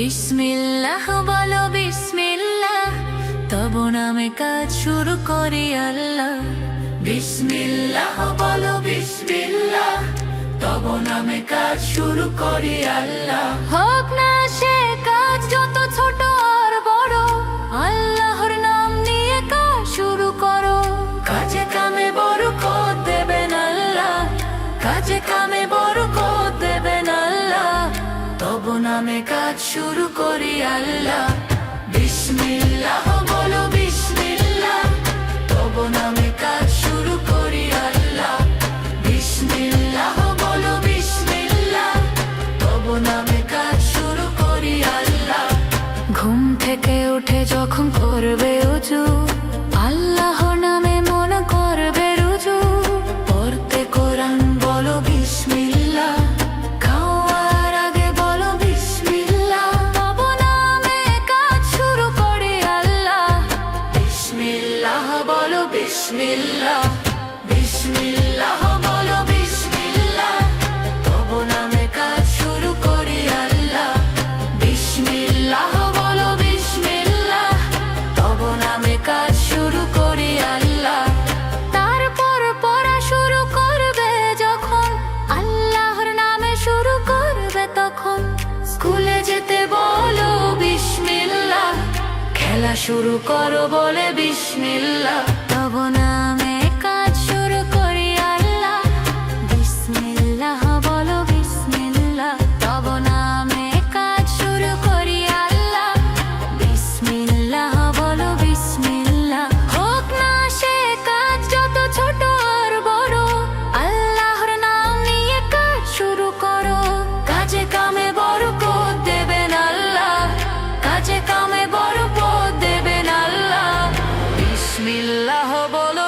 বিসমিল্লাহ বলো বিসমিল্লাহ, তব নামে কাজ শুরু করি আল্লাহ। বিসমিল্লাহ বলো বিসমিল্লাহ, তব নামে কাজ শুরু করি আল্লাহ। হোক না সে কাজ, যত ছোট নামে কাজ শুরু করি আল্লাহ। বিসমিল্লাহ। শুরু করো বলে বিসমিল্লা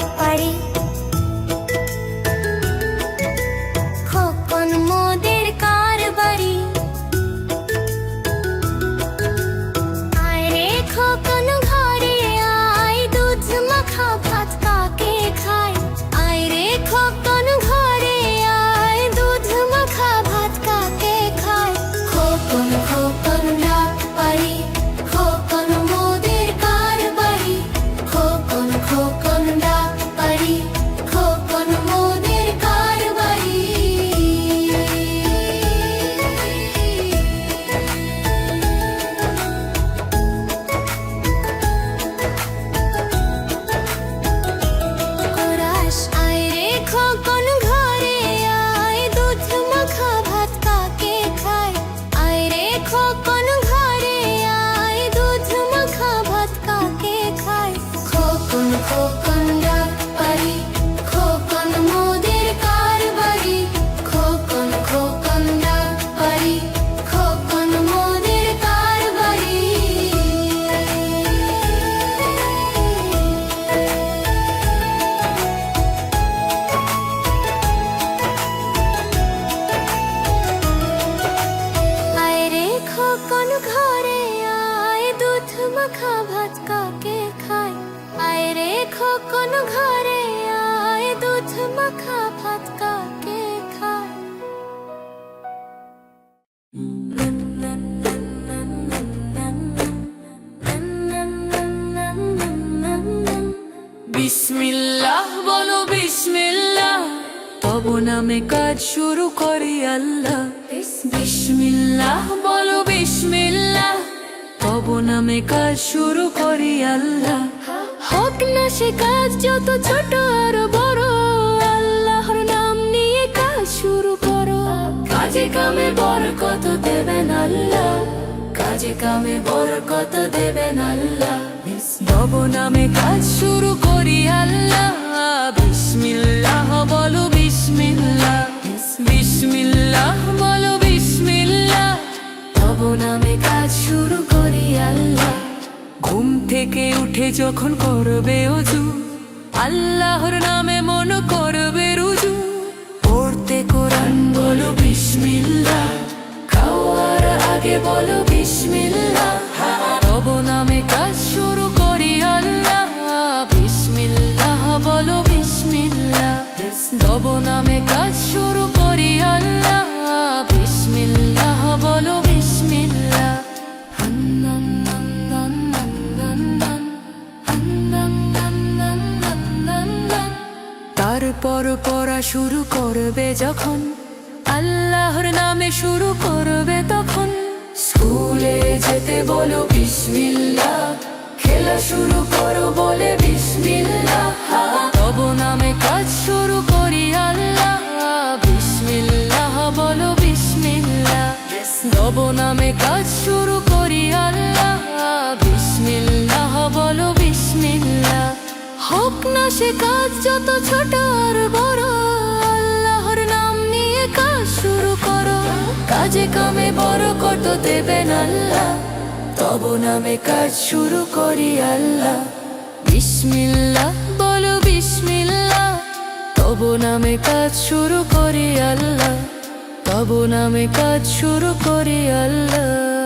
पाग पड़ी রে খোকন ঘরে আয় দুধ মাখা ভাত কাকে খায়? বিসমিল্লাহ, বলো বিসমিল্লাহ। তব নামে কাজ শুরু করি আল্লাহ। বিসমিল্লাহ, বলো বিসমিল্লাহ। তব নামে কাজ শুরু করি আল্লাহ। হোক না সে কাজ, যত ছোট আর বড়, আল্লাহর নাম নিয়ে কাজ শুরু করো। কাজে কামে বরকত দেবেন আল্লাহ, কাজে কামে বরকত দেবেন আল্লাহ। তব নামে কাজ শুরু করি আল্লাহ, বিসমিল্লাহ বলো বিসমিল্লাহ বিসমিল্লাহ বলো বিসমিল্লাহ। তব নামে কাজ শুরু ঘুম থেকে উঠে যখন করবে অজু, আল্লাহর নামে মন করবে রুজু। পড়তে কোরআন বলো বিসমিল্লাহ খাওয়ার আগে বলো বিসমিল্লাহ তব নামে কাজ শুরু করি আল্লাহ বিসমিল্লাহ বলো বিসমিল্লাহ তব নামে কাজ শুরু করি আল্লাহ বিসমিল্লাহ বলো তারপর পড়া শুরু করবে যখন। আল্লাহর নামে শুরু করবে তখন। স্কুলে যেতে বলো বিসমিল্লাহ, খেলা শুরু করো বলে বিসমিল্লাহ। তব নামে কাজ শুরু করি আল্লাহ, বিসমিল্লাহ বলো বিসমিল্লাহ। তব নামে কাজ শুরু না সে কাজ যত ছোট আর বড়, আল্লাহর নাম নিয়ে কাজ শুরু করো। কাজে কামে বড় কত দেবেন আল্লাহ, তব নামে কাজ শুরু করি আল্লাহ। বিসমিল্লাহ, বলো বিসমিল্লাহ, তব নামে কাজ শুরু করি আল্লাহ, তব নামে কাজ শুরু করি আল্লাহ।